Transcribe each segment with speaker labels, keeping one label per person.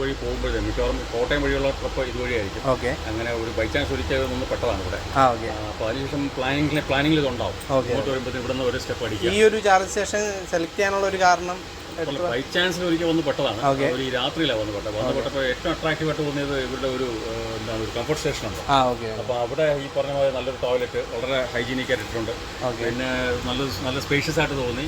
Speaker 1: ഇതുവഴി പോകുമ്പോഴേ മിക്കവാറും കോട്ടയം വഴിയുള്ള ട്രിപ്പ് ഇതുവഴി ആയിരിക്കും
Speaker 2: ഓക്കെ
Speaker 1: അങ്ങനെ ഒരു ബൈ ചാൻസ് ഒരിക്കൽ നിന്ന് പെട്ടതാണ് ഇവിടെ. അപ്പോൾ അതിനുശേഷം പ്ലാനിങ്ങിൽ പ്ലാനിങ്ങിൽ ഇതുണ്ടാവും.
Speaker 2: ഇവിടുന്ന്
Speaker 1: ഇങ്ങോട്ട് വരുമ്പോഴത്തേക്കും ഇവിടെ നിന്ന് ഒരു സ്റ്റെപ്പ് അടിക്കുക.
Speaker 2: ഈ ഒരു ചാർജ് സ്റ്റേഷൻ സെലക്ട് ചെയ്യാനുള്ള ഒരു കാരണം
Speaker 1: ബൈ ചാൻസിൽ ഒരിക്കൽ വന്ന് പെട്ടതാണ്. ഒരു രാത്രിയിലാണ് വന്ന് പെട്ടത്. വന്ന് പെട്ടപ്പോൾ ഏറ്റവും അട്രാക്റ്റീവ് ആയിട്ട് തോന്നിയത് ഇവരുടെ ഒരു എന്താണ് ഒരു കംഫർട്ട് സ്റ്റേഷൻ ഉണ്ട് അപ്പോൾ അവിടെ ഈ പറഞ്ഞ പോലെ നല്ലൊരു ടോയ്ലറ്റ് വളരെ ഹൈജീനിക് ആയിട്ട്
Speaker 2: ഇട്ടുണ്ട്
Speaker 1: പിന്നെ നല്ല നല്ല സ്പേഷ്യസ് ആയിട്ട് തോന്നി.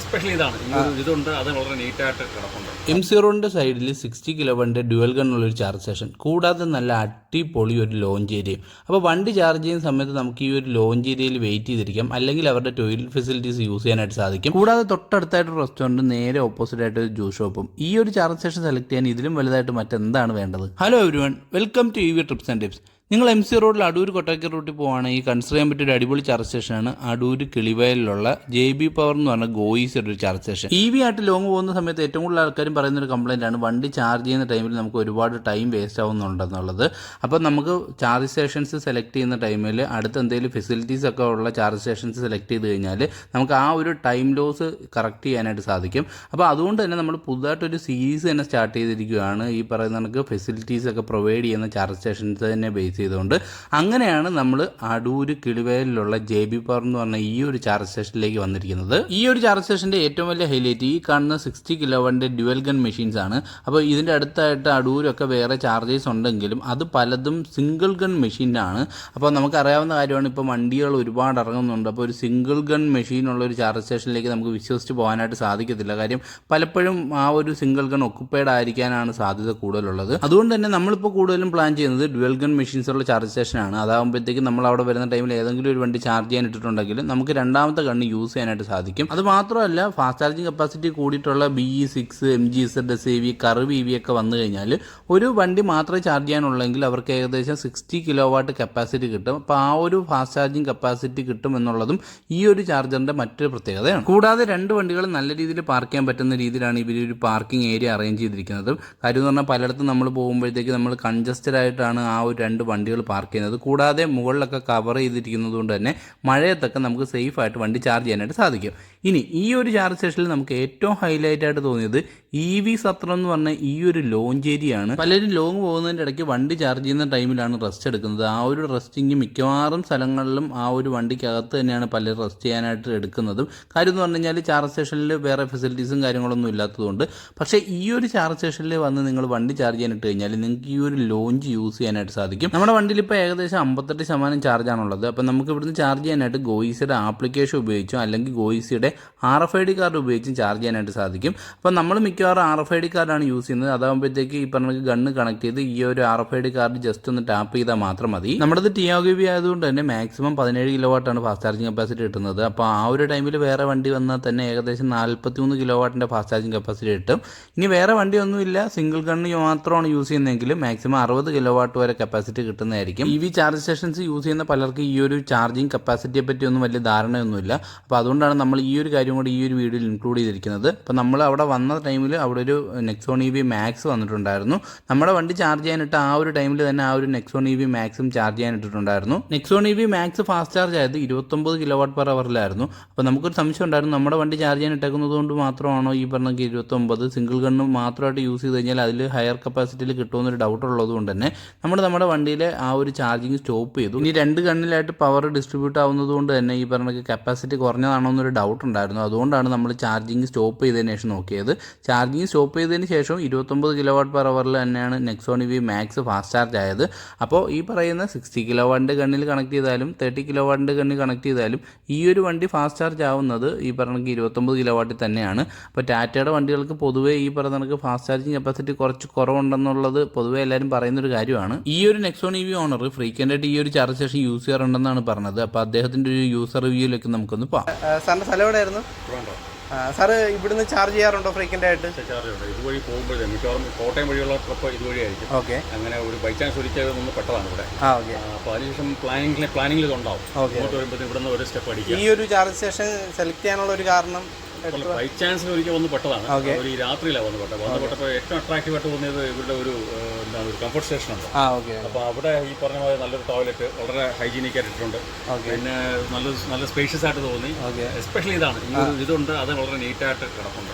Speaker 1: എസ്പെഷ്യലി ഇതാണ്. ഈ ഒരു ഇതുണ്ട്. അത് വളരെ നീറ്റായിട്ട് കിടപ്പുണ്ട്.
Speaker 3: എം സീറോന്റെ സൈഡിൽ സിക്സ്റ്റി കിലോ ഡ്യുവൽ ഗൺ ഉള്ള ഒരു ചാർജ് സെഷൻ കൂടാതെ നല്ല അടിപൊളി ഒരു ലോഞ്ച് ഏരിയയും അപ്പോൾ വണ്ടി ചാർജ് ചെയ്യുന്ന സമയത്ത് നമുക്ക് ഈ ഒരു ലോഞ്ച് ഏരിയയിൽ വെയിറ്റ് ചെയ്തിരിക്കാം. അല്ലെങ്കിൽ അവരുടെ ടോയ്ലറ്റ് ഫെസിലിറ്റീസ് യൂസ് ചെയ്യാനായിട്ട് സാധിക്കും. കൂടാതെ തൊട്ടടുത്തായിട്ട് റെസ്റ്റോറന്റ് നേരെ ഓപ്പോസിറ്റ് ആയിട്ട് ഒരു ജ്യൂസ് ഷോപ്പും ഈ ഒരു ചാർജ് സ്റ്റേഷൻ സെലക്ട് ചെയ്യാൻ ഇതിലും വലുതായിട്ട് മറ്റെന്താണ് വേണ്ടത്? Hello every welcome to U V trips and tips നിങ്ങൾ എം സി റോഡിൽ അടൂർ കൊട്ടാക്കി റൂട്ടിൽ പോവുകയാണെങ്കിൽ കൺസിഡർ ചെയ്യാൻ പറ്റിയ ഒരു അടിപൊളി ചാർജ് സ്റ്റേഷനാണ് അടൂർ കിളിവയലിലുള്ള ജെ ബി പവർ എന്ന് പറഞ്ഞ ഗോയിസിയുടെ ഒരു ചാർജ് സ്റ്റേഷൻ ഇ വി ആയിട്ട് ലോങ് പോകുന്ന സമയത്ത് ഏറ്റവും കൂടുതൽ ആൾക്കാരും പറയുന്ന ഒരു കംപ്ലൈന്റ് ആണ്. വണ്ടി ചാർജ് ചെയ്യുന്ന ടൈമിൽ നമുക്ക് ഒരുപാട് ടൈം വേസ്റ്റ് ആവുന്നുണ്ടെന്നുള്ളത്. അപ്പോൾ നമുക്ക് ചാർജ് സ്റ്റേഷൻസ് സെലക്ട് ചെയ്യുന്ന ടൈമിൽ അടുത്ത് എന്തെങ്കിലും ഫെസിലിറ്റീസ് ഒക്കെ ഉള്ള ചാർജ് സ്റ്റേഷൻസ് സെലക്ട് ചെയ്ത് കഴിഞ്ഞാൽ നമുക്ക് ആ ഒരു ടൈം ലോസ് കറക്റ്റ് ചെയ്യാനായിട്ട് സാധിക്കും. അപ്പോൾ അതുകൊണ്ട് തന്നെ നമ്മൾ പുതുതായിട്ടൊരു സീരീസ് തന്നെ സ്റ്റാർട്ട് ചെയ്തിരിക്കുകയാണ്. ഈ പറയുന്ന കണക്ക് ഫെസിലിറ്റീസ് ഒക്കെ പ്രൊവൈഡ് ചെയ്യുന്ന ചാർജ് സ്റ്റേഷൻസ് തന്നെ ബേസ് ചെയ്തുകൊണ്ട് അങ്ങനെയാണ് നമ്മൾ അടൂര് കിളിവേലിലുള്ള ജെ ബി പവർ എന്ന് പറഞ്ഞ ഈ ഒരു ചാർജ് സ്റ്റേഷനിലേക്ക് വന്നിരിക്കുന്നത്. ഈ ഒരു ചാർജ് സ്റ്റേഷന്റെ ഏറ്റവും വലിയ ഹൈലൈറ്റ് ഈ കാണുന്ന സിക്സ്റ്റി കിലോവന്റെ ഡ്യുവൽ ഗൺ മെഷീൻസ് ആണ്. അപ്പോൾ ഇതിന്റെ അടുത്തായിട്ട് അടൂരൊക്കെ വേറെ ചാർജേഴ്സ് ഉണ്ടെങ്കിലും അത് പലതും സിംഗിൾ ഗൺ മെഷീനാണ് അപ്പോൾ നമുക്കറിയാവുന്ന കാര്യമാണ് ഇപ്പോൾ വണ്ടികൾ ഒരുപാട് ഇറങ്ങുന്നുണ്ട്. അപ്പോൾ ഒരു സിംഗിൾ ഗൺ മെഷീനുള്ള ഒരു ചാർജ് സ്റ്റേഷനിലേക്ക് നമുക്ക് വിശ്വസിച്ച് പോകാനായിട്ട് സാധിക്കത്തില്ല. കാര്യം പലപ്പോഴും ആ ഒരു സിംഗിൾ ഗൺ ഒക്കുപ്പൈഡ് ആയിരിക്കാനാണ് സാധ്യത കൂടുതലുള്ളത്. അതുകൊണ്ട് തന്നെ നമ്മളിപ്പോൾ കൂടുതലും പ്ലാൻ ചെയ്യുന്നത് ഡ്യുവൽ ഗൺ മെഷീൻസ് ഉള്ള ചാർജ് സ്റ്റേഷനാണ്. അതാകുമ്പോഴത്തേക്കും നമ്മൾ അവിടെ വരുന്ന ടൈമിൽ ഏതെങ്കിലും ഒരു വണ്ടി ചാർജ് ചെയ്യാൻ ഇട്ടിട്ടുണ്ടെങ്കിൽ നമുക്ക് രണ്ടാമത്തെ കണ്ണ് യൂസ് ചെയ്യാനായിട്ട് സാധിക്കും. അത് മാത്രമല്ല ഫാസ്റ്റ് ചാർജിങ് കപ്പാസിറ്റി കൂടിയിട്ടുള്ള B E six M G S S A V Curvv E V ഒക്കെ വന്നു കഴിഞ്ഞാൽ ഒരു വണ്ടി മാത്രമേ ചാർജ് ചെയ്യാനുള്ളെങ്കിൽ അവർക്ക് ഏകദേശം സിക്സ്റ്റി കിലോ വാട്ട് കപ്പാസിറ്റി കിട്ടും. അപ്പോൾ ആ ഒരു ഫാസ്റ്റ് ചാർജിങ് കപ്പാസിറ്റി കിട്ടും എന്നുള്ളതും ഈ ഒരു ചാർജറിന്റെ മറ്റൊരു പ്രത്യേകതയാണ്. കൂടാതെ രണ്ട് വണ്ടികൾ നല്ല രീതിയിൽ പാർക്ക് ചെയ്യാൻ പറ്റുന്ന രീതിയിലാണ് ഇവർ ഒരു പാർക്കിംഗ് ഏരിയ അറേഞ്ച് ചെയ്തിരിക്കുന്നത്. കാര്യം എന്ന് പറഞ്ഞാൽ പലയിടത്തും നമ്മൾ പോകുമ്പോഴത്തേക്ക് നമ്മൾ കൺജസ്റ്റഡ് ആയിട്ടാണ് ആ ഒരു രണ്ട് വണ്ടികൾ പാർക്ക് ചെയ്യുന്നത്. കൂടാതെ മുകളിലൊക്കെ കവർ ചെയ്തിരിക്കുന്നത് കൊണ്ട് തന്നെ മഴയത്തൊക്കെ നമുക്ക് സേഫ് ആയിട്ട് വണ്ടി ചാർജ് ചെയ്യാനായിട്ട് സാധിക്കും. ഇനി ഈ ഒരു ചാർജ് സ്റ്റേഷനിൽ നമുക്ക് ഏറ്റവും ഹൈലൈറ്റ് ആയിട്ട് തോന്നിയത് ഇ വി സത്രം എന്ന് പറഞ്ഞ ഈ ഒരു ലോഞ്ച് ഏരിയ ആണ്. പലരും ലോങ് പോകുന്നതിന്റെ ഇടയ്ക്ക് വണ്ടി ചാർജ് ചെയ്യുന്ന ടൈമിലാണ് റെസ്റ്റ് എടുക്കുന്നത്. ആ ഒരു റെസ്റ്റിങ് മിക്കവാറും സ്ഥലങ്ങളിലും ആ ഒരു വണ്ടിക്കകത്ത് തന്നെയാണ് പലരും റെസ്റ്റ് ചെയ്യാനായിട്ട് എടുക്കുന്നതും. കാര്യം എന്ന് പറഞ്ഞു കഴിഞ്ഞാൽ ചാർജ് സ്റ്റേഷനിൽ വേറെ ഫെസിലിറ്റീസും കാര്യങ്ങളൊന്നും ഇല്ലാത്തതുകൊണ്ട്. പക്ഷേ ഈ ഒരു ചാർജ് സ്റ്റേഷനിൽ വന്ന് നിങ്ങൾ വണ്ടി ചാർജ് ചെയ്യാനിട്ട് കഴിഞ്ഞാൽ നിങ്ങൾക്ക് ഈ ഒരു ലോഞ്ച് യൂസ് ചെയ്യാനായിട്ട് സാധിക്കും. നമ്മുടെ വണ്ടിയിൽ ഇപ്പോൾ ഏകദേശം അമ്പത്തെട്ട് ശതമാനം ചാർജാണുള്ളത് അപ്പോൾ നമുക്ക് ഇവിടുന്ന് ചാർജ് ചെയ്യാനായിട്ട് ഗോയിസിയുടെ ആപ്ലിക്കേഷൻ ഉപയോഗിച്ചോ അല്ലെങ്കിൽ ഗോയിസിയുടെ R F I D card ഉപയോഗിച്ചും ചാർജ് ചെയ്യാനായിട്ട് സാധിക്കും. അപ്പോൾ നമ്മൾ മിക്കവാറും ആർ എഫ് ഐ ഡി കാർഡാണ് യൂസ് ചെയ്യുന്നത്. അതാകുമ്പോഴത്തേക്ക് ഈ പറഞ്ഞ ഗണ്ണ് കണക്ട് ചെയ്ത് ഈ ഒരു R F I D card just ഒന്ന് ടാപ്പ് ചെയ്താൽ മാത്രം മതി. നമ്മുടേത് ടിയാഗി ബി ആയതുകൊണ്ട് തന്നെ മാക്സിമം പതിനേഴ് കിലോ വാട്ടാണ് ഫാസ്റ്റ് ചാർജിങ് കപ്പാസിറ്റി കിട്ടുന്നത്. അപ്പോൾ ആ ഒരു ടൈമിൽ വേറെ വണ്ടി വന്നാൽ തന്നെ ഏകദേശം നാൽപ്പത്തി മൂന്ന് കിലോ വാട്ടിന്റെ ഫാസ്റ്റ് ചാർജിങ് കപ്പാസിറ്റി കിട്ടും. ഇനി വേറെ വണ്ടിയൊന്നുമില്ല. സിംഗിൾ ഗണ്ണ് മാത്രമാണ് യൂസ് ചെയ്യുന്നതെങ്കിൽ മാക്സിമം അറുപത് കിലോ വാട്ട് വരെ കപ്പാസിറ്റി കിട്ടുന്നതായിരിക്കും. E V charge stations use ചെയ്യുന്ന പലർക്ക് ഈ ഒരു ചാർജിങ് കപ്പാസിറ്റിയെ പറ്റി ഒന്നും വലിയ ധാരണയൊന്നുമില്ല. അപ്പോൾ അതുകൊണ്ടാണ് നമ്മൾ ഈ ഒരു കാര്യം കൂടി ഈ ഒരു വീഡിയോയിൽ ഇൻക്ലൂഡ് ചെയ്തിരിക്കുന്നത്. അപ്പോൾ നമ്മൾ അവിടെ വന്ന ടൈമിൽ അവിടെ ഒരു നെക്സോൺ ഇ വി മാക്സ് വന്നിട്ടുണ്ടായിരുന്നു. നമ്മുടെ വണ്ടി ചാർജ് ചെയ്യാനിട്ട് ആ ഒരു ടൈമിൽ തന്നെ ആ ഒരു നെക്സോൺ ഇ വി മാക്സും charge ചെയ്യാനിട്ടിട്ടുണ്ടായിരുന്നു. Nexon E V Max fast charge ആയത് ഇരുപത്തൊമ്പത് കിലോ വാട്ട് പെർ അവറിലായിരുന്നു അപ്പോൾ നമുക്കൊരു സംശയം ഉണ്ടായിരുന്നു. നമ്മുടെ വണ്ടി ചാർജ് ചെയ്യാൻ ഇട്ടേക്കുന്നത് കൊണ്ട് മാത്രമാണോ ഈ പറഞ്ഞ ഇരുപത്തൊമ്പത് സിംഗിൾ ഗണ്ണ് മാത്രമായിട്ട് യൂസ് ചെയ്ത് കഴിഞ്ഞാൽ അതിൽ ഹയർ കപ്പാസിറ്റിയിൽ കിട്ടുമെന്നൊരു ഡൗട്ട് ഉള്ളത് കൊണ്ട് തന്നെ നമ്മൾ നമ്മുടെ ആ ഒരു ചാർജിങ് സ്റ്റോപ്പ് ചെയ്തു. ഇനി രണ്ട് കണ്ണിലായിട്ട് പവർ ഡിസ്ട്രിബ്യൂട്ട് ആവുന്നത് കൊണ്ട് തന്നെ ഈ പറഞ്ഞ കപ്പാസിറ്റി കുറഞ്ഞതാണോ എന്നൊരു ഡൗട്ട് ഉണ്ടായിരുന്നു. അതുകൊണ്ടാണ് നമ്മൾ ചാർജിങ് സ്റ്റോപ്പ് ചെയ്തതിന് ശേഷം നോക്കിയത്. ചാർജിങ് സ്റ്റോപ്പ് ചെയ്തതിന് ശേഷം ഇരുപത്തൊമ്പത് കിലോ വാട്ട് പെർ അവറിൽ തന്നെയാണ് Nexon V Max fast charge ആയത്. അപ്പോൾ ഈ പറയുന്ന സിക്സ്റ്റി കിലോ വാട്ടിന്റെ കണ്ണിൽ കണക്ട് ചെയ്താലും തേർട്ടി കിലോ വാട്ടിന്റെ കണ്ണിൽ കണക്ട് ചെയ്താലും ഈ ഒരു വണ്ടി ഫാസ്റ്റ് ചാർജ് ആവുന്നത് ഈ പറഞ്ഞ ഇരുപത്തൊമ്പത് കിലോ വാട്ടിൽ തന്നെയാണ്. അപ്പോൾ ടാറ്റയുടെ വണ്ടികൾക്ക് പൊതുവേ ഈ പറഞ്ഞ ഫാസ്റ്റ് ചാർജിങ് കപ്പാസിറ്റി കുറച്ച് കുറവുണ്ടെന്നുള്ളത് പൊതുവേ എല്ലാവരും പറയുന്നൊരു കാര്യമാണ്. ഈ ഒരു Nexon E V owner frequent ആയിട്ട് ഈ ഒരു ചാർജ് സ്റ്റേഷൻ യൂസ് ചെയ്യാറുണ്ടെന്നാണ് പറഞ്ഞത്. അപ്പൊ അദ്ദേഹത്തിന്റെ ഒരു യൂസർ റിവ്യൂയിലേക്ക് നമുക്കൊന്ന് പോകാം
Speaker 2: സാറിന്റെ സ്ഥലം എവിടെയായിരുന്നു? സാറ് ഇവിടുന്ന് ചാർജ് ചെയ്യാറുണ്ടോ ഫ്രീക്വന്റ് ആയിട്ട്?
Speaker 1: ചാർജ് ഉണ്ട് ഇതുവഴി പോകുമ്പോഴേ മിക്കവാറും കോട്ടയം വഴിയുള്ള ട്രിപ്പ് ഇതുവഴി ആയിരിക്കും.
Speaker 2: ഓക്കെ.
Speaker 1: അങ്ങനെ ഒരു ബൈ ചാൻസ് ഒരിക്കൽ പെട്ടതാണ് ഇവിടെ.
Speaker 2: ആ ഓക്കെ.
Speaker 1: അപ്പോൾ അതിനുശേഷം പ്ലാനിങ്ങിൽ പ്ലാനിങ്ങിൽ ഇതുണ്ടാവും.
Speaker 2: Okay.
Speaker 1: ഇങ്ങോട്ട് വരുമ്പോഴത്തേക്കും ഇവിടെ ഒരു സ്റ്റെപ്പ് അടിക്കുക.
Speaker 2: ഈ ഒരു ചാർജ് സ്റ്റേഷൻ സെലക്ട് ചെയ്യാനുള്ള ഒരു കാരണം
Speaker 1: ബൈ ചാൻസിൽ ഒരിക്കൽ വന്ന് പെട്ടതാണ്. ഒരു രാത്രിയിലാണ് വന്ന് പെട്ടത് വന്ന് പെട്ടപ്പോൾ ഏറ്റവും അട്രാക്റ്റീവ് ആയിട്ട് തോന്നിയത് ഇവരുടെ ഒരു എന്താണ് ഒരു കംഫർട്ട് സ്റ്റേഷൻ ഉണ്ട് അപ്പോൾ അവിടെ ഈ പറഞ്ഞ പോലെ നല്ലൊരു ടോയ്ലറ്റ് വളരെ ഹൈജീനിക് ആയിട്ടുണ്ട്
Speaker 2: Okay.
Speaker 1: പിന്നെ നല്ല നല്ല സ്പേഷ്യസ് ആയിട്ട് തോന്നി. എസ്പെഷ്യലി ഇതാണ്. ഈ ഒരു ഇതുണ്ട് അത് വളരെ നീറ്റായിട്ട് കിടപ്പുണ്ട്.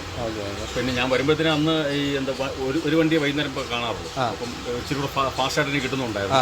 Speaker 1: പിന്നെ ഞാൻ വരുമ്പോഴത്തേനും അന്ന് ഈ എന്താ ഒരു ഒരു വണ്ടിയെ വൈകുന്നേരം കാണാറുള്ളൂ. അപ്പം ഇച്ചിരി കൂടെ ഫാസ്റ്റ് ആയിട്ട് എനിക്ക് കിട്ടുന്നുണ്ടായിരുന്നു.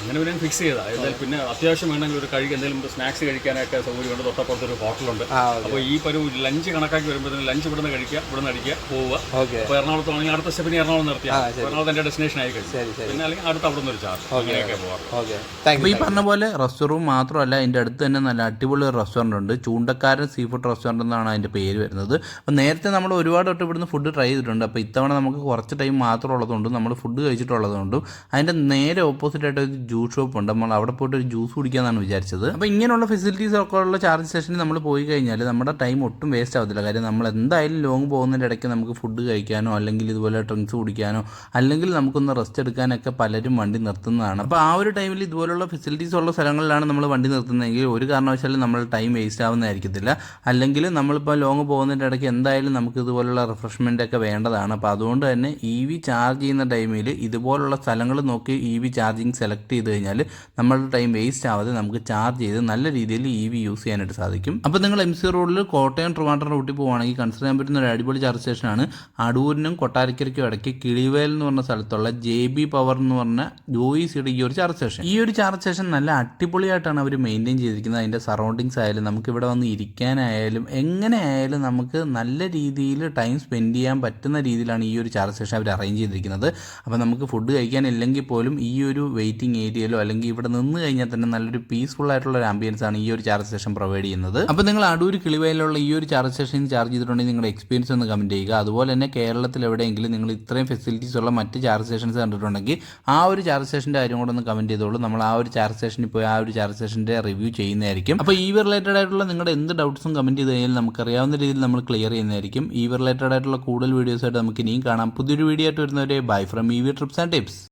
Speaker 1: അങ്ങനെ പിന്നെ ഫിക്സ് ചെയ്താൽ എന്തായാലും പിന്നെ അത്യാവശ്യം വേണമെങ്കിൽ ഒരു കഴിക്കുക എന്തെങ്കിലും സ്നാക്സ് കഴിക്കാനൊക്കെ സൗകര്യമുണ്ട്. തൊട്ടപ്പുറത്തൊരു ഹോട്ടലുണ്ട് അപ്പോൾ ഈ ഒരു ലഞ്ച് കണക്കാക്കി വരുമ്പോഴത്തേനും ലഞ്ച് ഇവിടുന്ന് കഴിക്കുക ഇവിടുന്ന് അടിക്കുക പോവുക.
Speaker 2: ഓക്കെ
Speaker 1: അപ്പോൾ എറണാകുളത്താണെങ്കിൽ അടുത്ത സ്റ്റെപ്പിന് എറണാകുളം
Speaker 2: നിർത്തിയ.
Speaker 1: എറണാകുളത്ത് എന്റെ ഡെസ്റ്റിനേഷൻ ആയി കഴിഞ്ഞു പിന്നെ അല്ലെങ്കിൽ അടുത്ത അവിടെ നിന്ന് ഒരു ചാർജ് അങ്ങനെയൊക്കെ പോകാറ്
Speaker 3: ഈ പറഞ്ഞ പോലെ റെസ്റ്റോറൂം മാത്രമല്ല എന്റെ അടുത്ത് തന്നെ നല്ല അടിപൊളി ഒരു റെസ്റ്റോറന്റ് ഉണ്ട്. ചൂണ്ടക്കാരൻ സീ ഫുഡ് റെസ്റ്റോറന്റ് എന്നാണ് അതിന്റെ പേര് വരുന്നത്. അപ്പോൾ നേരത്തെ നമ്മൾ ഒരുപാട് തൊട്ട് ഇവിടുന്ന് ഫുഡ് ട്രൈ ചെയ്തിട്ടുണ്ട്. അപ്പോൾ ഇത്തവണ നമുക്ക് കുറച്ച് ടൈം മാത്രം ഉള്ളതുകൊണ്ടും നമ്മൾ ഫുഡ് കഴിച്ചിട്ടുള്ളതുകൊണ്ടും അതിന്റെ നേരെ ഓപ്പോസിറ്റ് ആയിട്ട് ഒരു ജ്യൂസ് ഷോപ്പ് ഉണ്ട്. നമ്മൾ അവിടെ പോയിട്ട് ഒരു ജ്യൂസ് കുടിക്കാമെന്നാണ് വിചാരിച്ചത്. അപ്പോൾ ഇങ്ങനെയുള്ള ഫെസിലിറ്റീസ് ഒക്കെ ഉള്ള ചാർജ് സ്റ്റേഷനിൽ നമ്മൾ പോയി കഴിഞ്ഞാൽ നമ്മുടെ ടൈം ഒട്ടും വേസ്റ്റ് ആവത്തില്ല. കാര്യം നമ്മൾ എന്തായാലും ലോങ് പോകുന്നതിന്റെ ഇടയ്ക്ക് നമുക്ക് ഫുഡ് കഴിക്കാനോ അല്ലെങ്കിൽ ഇതുപോലെ ഡ്രിങ്ക്സ് കുടിക്കാനോ അല്ലെങ്കിൽ നമുക്കൊന്ന് റെസ്റ്റ് എടുക്കാനൊക്കെ പലരും വണ്ടി നിർത്തുന്നതാണ്. അപ്പോൾ ആ ഒരു ടൈമിൽ ഇതുപോലുള്ള ഫെസിലിറ്റീസ് ഉള്ള സ്ഥലങ്ങളിലാണ് നമ്മൾ വണ്ടി നിർത്തുന്നതെങ്കിൽ ഒരു കാരണവശാലും നമ്മൾ ടൈം വേസ്റ്റ് ആവുന്നതായിരിക്കത്തില്ല. അല്ലെങ്കിൽ നമ്മളിപ്പോൾ ലോങ് പോകുന്നതിന്റെ ഇടയ്ക്ക് എന്തായാലും നമുക്ക് ഇതുപോലുള്ള റിഫ്രഷ്മെന്റ് ഒക്കെ വേണ്ടതാണ്. അപ്പോൾ അതുകൊണ്ട് തന്നെ ഇ വി ചാർജ് ചെയ്യുന്ന ടൈമിൽ ഇതുപോലുള്ള സ്ഥലങ്ങൾ നോക്കി ഇ വി ചാർജിങ് സെലക്ട് ചെയ്ത് കഴിഞ്ഞാൽ നമ്മളുടെ ടൈം വേസ്റ്റ് ആവാതെ നമുക്ക് ചാർജ് ചെയ്ത് നല്ല രീതിയിൽ ഇ വി യൂസ് ചെയ്യാനായിട്ട് സാധിക്കും. അപ്പോൾ നിങ്ങൾ എം സി റോഡിൽ കോട്ടയം ട്രിവാൻഡ്രം റൂട്ടിൽ പോവുകയാണെങ്കിൽ കൺസിഡർ ചെയ്യാൻ പറ്റുന്ന ഒരു അടിപൊളി ചാർജ് സ്റ്റേഷനാണ് അടൂരിനും കൊട്ടാരക്കരയ്ക്കും ഇടയ്ക്ക് കിളിവേൽ എന്ന് പറഞ്ഞ സ്ഥലത്തുള്ള ജെ ബി പവർ എന്ന് പറഞ്ഞ ജോയിസിയുടെ ഈ ഒരു ചാർജ് സ്റ്റേഷൻ ഈ ഒരു ചാർജ് സ്റ്റേഷൻ നല്ല അടിപൊളിയായിട്ടാണ് അവർ മെയിന്റെയിൻ ചെയ്തിരിക്കുന്നത്. അതിന്റെ സറൗണ്ടിങ്സ് ആയാലും നമുക്ക് ഇവിടെ വന്ന് ഇരിക്കാനായാലും എങ്ങനെ ആയാലും നമുക്ക് നല്ല രീതിയിൽ ടൈം സ്പെൻഡ് ചെയ്യാൻ പറ്റുന്ന രീതിയിലാണ് ഈ ഒരു ചാർജ് സ്റ്റേഷൻ അവർ അറേഞ്ച് ചെയ്തിരിക്കുന്നത്. അപ്പോൾ നമുക്ക് ഫുഡ് കഴിക്കാനില്ലെങ്കിൽ പോലും ഈ ഒരു വെയിറ്റിംഗ് ഏരിയയിലോ അല്ലെങ്കിൽ ഇവിടെ നിന്ന് കഴിഞ്ഞാൽ തന്നെ നല്ലൊരു പീസ്ഫുൾ ആയിട്ടുള്ള ഒരു ആംബിയൻസ് ആണ് ഈ ഒരു ചാർജ് സ്റ്റേഷൻ പ്രൊവൈഡ് ചെയ്യുന്നത്. അപ്പോൾ നിങ്ങൾ അടൂർ കിളിവയിലുള്ള ഈ ഒരു ചാർജ് സ്റ്റേഷൻ ചാർജ് ചെയ്തിട്ടുണ്ടെങ്കിൽ നിങ്ങളുടെ എക്സ്പീരിയൻസ് ഒന്ന് കമന്റ് ചെയ്യുക. അതുപോലെ തന്നെ കേരളത്തിൽ എവിടെയെങ്കിലും നിങ്ങൾ ഇത്രയും ഫെസിലിറ്റീസ് ഉള്ള മറ്റ് ചാർജ് സ്റ്റേഷൻസ് കണ്ടിട്ടുണ്ടെങ്കിൽ ആ ഒരു ചാർജ് സ്റ്റേഷന്റെ കാര്യം കൂടെ ഒന്ന് കമന്റ് ചെയ്തോളൂ. നമ്മൾ ആ ഒരു ചാർജ് സ്റ്റേഷനിൽ പോയി ആ ഒരു ചാർജ് സ്റ്റേഷന്റെ റിവ്യൂ ചെയ്യുന്നതായിരിക്കും. അപ്പോൾ ഈ റിലേറ്റഡ് ആയിട്ടുള്ള നിങ്ങളുടെ എന്ത് ഡൗട്ട്സും കമന്റ് ചെയ്ത് കഴിഞ്ഞാൽ നമുക്കറിയാവുന്ന രീതിയിൽ നമ്മൾ ക്ലിയർ ചെയ്യുന്നതായിരിക്കും. ഈ റിലേറ്റഡ് ആയിട്ടുള്ള കൂടുതൽ വീഡിയോസ് ആയിട്ട് നമുക്ക് ഇനിയും കാണാം. പുതിയൊരു വീഡിയോ ആയിട്ട് വരുന്നവരെ bye from E V trips and tips